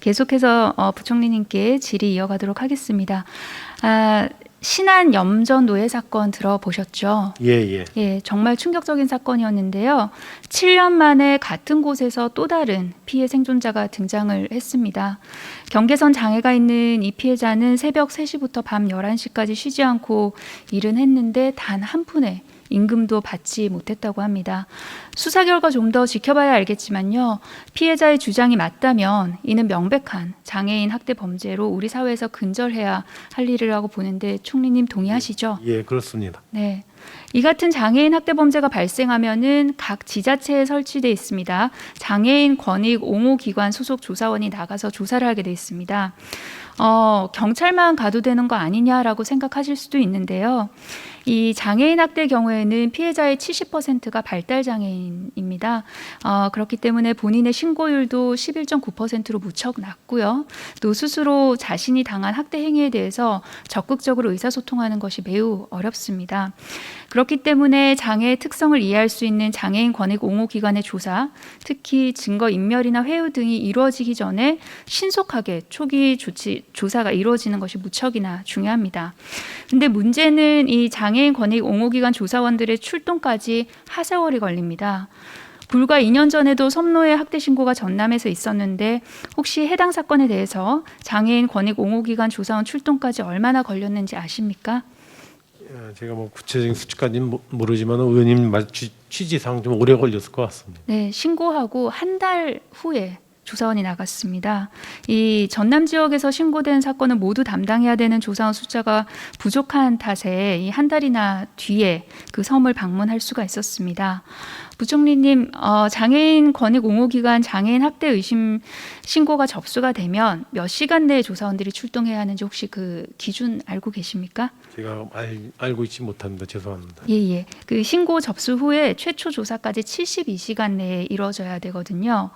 계속해서 어, 부총리님께 질의 이어가도록 하겠습니다. 아, 신안 염전 노예 사건 들어보셨죠? 예, 예. 예, 정말 충격적인 사건이었는데요. 7년 만에 같은 곳에서 또 다른 피해 생존자가 등장을 했습니다. 경계선 장애가 있는 이 피해자는 새벽 3시부터 밤 11시까지 쉬지 않고 일은 했는데 단 한 푼의 임금도 받지 못했다고 합니다. 수사 결과 좀 더 지켜봐야 알겠지만요. 피해자의 주장이 맞다면 이는 명백한 장애인 학대 범죄로 우리 사회에서 근절해야 할 일이라고 보는데 총리님 동의하시죠? 예, 그렇습니다. 네. 이 같은 장애인 학대 범죄가 발생하면은 각 지자체에 설치돼 있습니다. 장애인 권익 옹호 기관 소속 조사원이 나가서 조사를 하게 돼 있습니다. 어, 경찰만 가도 되는 거 아니냐라고 생각하실 수도 있는데요. 이 장애인 학대 경우에는 피해자의 70%가 발달 장애인입니다. 어, 그렇기 때문에 본인의 신고율도 11.9%로 무척 낮고요. 또 스스로 자신이 당한 학대 행위에 대해서 적극적으로 의사소통하는 것이 매우 어렵습니다. 그렇기 때문에 장애의 특성을 이해할 수 있는 장애인 권익 옹호 기관의 조사, 특히 증거 인멸이나 회유 등이 이루어지기 전에 신속하게 초기 조치 조사가 이루어지는 것이 무척이나 중요합니다. 근데 문제는 이 장 애인 권익 옹호 기관 조사원들의 출동까지 하세월이 걸립니다. 불과 2년 전에도 섬노예 학대 신고가 전남에서 있었는데 혹시 해당 사건에 대해서 장애인 권익 옹호 기관 조사원 출동까지 얼마나 걸렸는지 아십니까? 예, 제가 뭐 구체적인 수치까지는 모- 모르지만 의원님 취지상 좀 오래 걸렸을 것 같습니다. 네, 신고하고 한 달 후에 조사원이 나갔습니다. 이 전남 지역에서 신고된 사건은 모두 담당해야 되는 조사원 숫자가 부족한 탓에 이 한 달이나 뒤에 그 섬을 방문할 수가 있었습니다. 부총리님, 어, 장애인 권익 옹호 기관 장애인 학대 의심 신고가 접수가 되면 몇 시간 내에 조사원들이 출동해야 하는지 혹시 그 기준 알고 계십니까? 제가 알, 알고 있지 못합니다. 죄송합니다. 예, 예. 그 신고 접수 후에 최초 조사까지 72시간 내에 이루어져야 되거든요.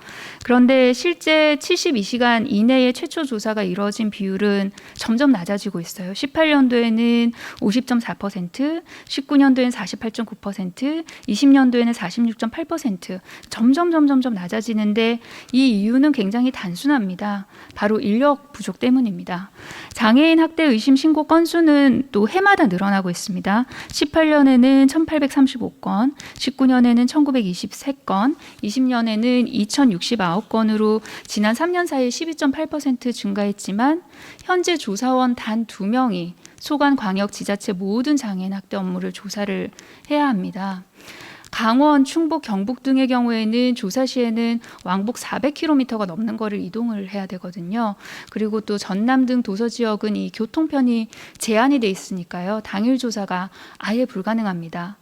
그런데 실제 72시간 이내에 최초 조사가 이루어진 비율은 점점 낮아지고 있어요. 18년도에는 50.4%, 19년도에는 48.9%, 20년도에는 46.8% 점점 점점점 낮아지는데 이 이유는 굉장히 단순합니다. 바로 인력 부족 때문입니다. 장애인 학대 의심 신고 건수는 또 해마다 늘어나고 있습니다. 18년에는 1,835건, 19년에는 1,923건, 20년에는 2,069건으로 지난 3년 사이에 12.8% 증가했지만 현재 조사원 단 두 명이 소관 광역 지자체 모든 장애인 학대 업무를 조사를 해야 합니다. 강원, 충북, 경북 등의 경우에는 조사 시에는 왕복 400km가 넘는 거를 이동을 해야 되거든요. 그리고 또 전남 등 도서 지역은 이 교통편이 제한이 돼 있으니까요. 당일 조사가 아예 불가능합니다.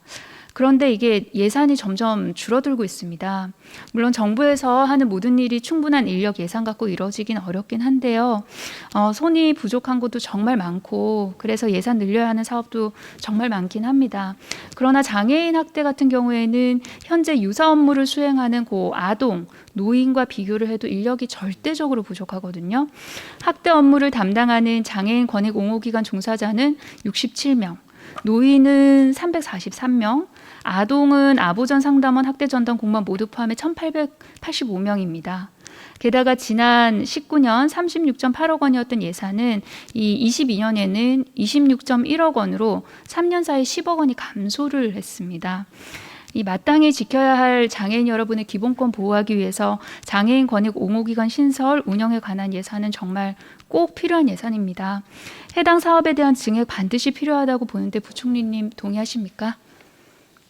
그런데 이게 예산이 점점 줄어들고 있습니다. 물론 정부에서 하는 모든 일이 충분한 인력 예산 갖고 이루어지긴 어렵긴 한데요. 어, 손이 부족한 곳도 정말 많고 그래서 예산 늘려야 하는 사업도 정말 많긴 합니다. 그러나 장애인 학대 같은 경우에는 현재 유사 업무를 수행하는 고 아동, 노인과 비교를 해도 인력이 절대적으로 부족하거든요. 학대 업무를 담당하는 장애인 권익 옹호 기관 종사자는 67명, 노인은 343명, 아동은 아보전 상담원 학대 전담 공무원 모두 포함해 1,885명입니다. 게다가 지난 19년 36.8억 원이었던 예산은 이 22년에는 26.1억 원으로 3년 사이 10억 원이 감소를 했습니다. 이 마땅히 지켜야 할 장애인 여러분의 기본권 보호하기 위해서 장애인 권익 옹호기관 신설 운영에 관한 예산은 정말 꼭 필요한 예산입니다. 해당 사업에 대한 증액 반드시 필요하다고 보는데 부총리님 동의하십니까?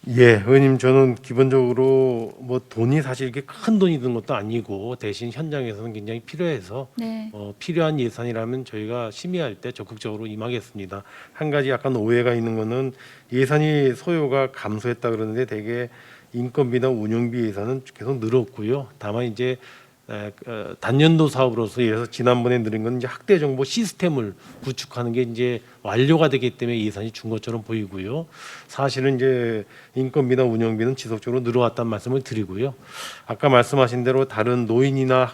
예, 의원님 저는 기본적으로 뭐 돈이 사실 이렇게 큰 돈이 드는 것도 아니고 대신 현장에서는 굉장히 필요해서 네. 어, 필요한 예산이라면 저희가 심의할 때 적극적으로 임하겠습니다. 한 가지 약간 오해가 있는 거는 예산이 소요가 감소했다 그러는데 대개 인건비나 운영비 예산은 계속 늘었고요. 다만 이제 단년도 사업으로서 예를 들어서 지난번에 늘은 건 이제 학대 정보 시스템을 구축하는 게 이제 완료가 되기 때문에 예산이 준 것처럼 보이고요. 사실은 이제 인건비나 운영비는 지속적으로 늘어왔다는 말씀을 드리고요. 아까 말씀하신 대로 다른 노인이나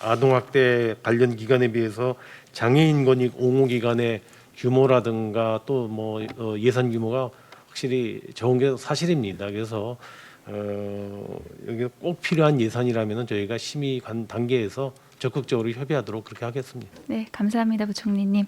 아동 학대 관련 기관에 비해서 장애인 권익 옹호 기관의 규모라든가 또 뭐 예산 규모가 확실히 적은 게 사실입니다. 그래서 어, 여기 꼭 필요한 예산이라면 저희가 심의 관 단계에서 적극적으로 협의하도록 그렇게 하겠습니다. 네, 감사합니다, 부총리님.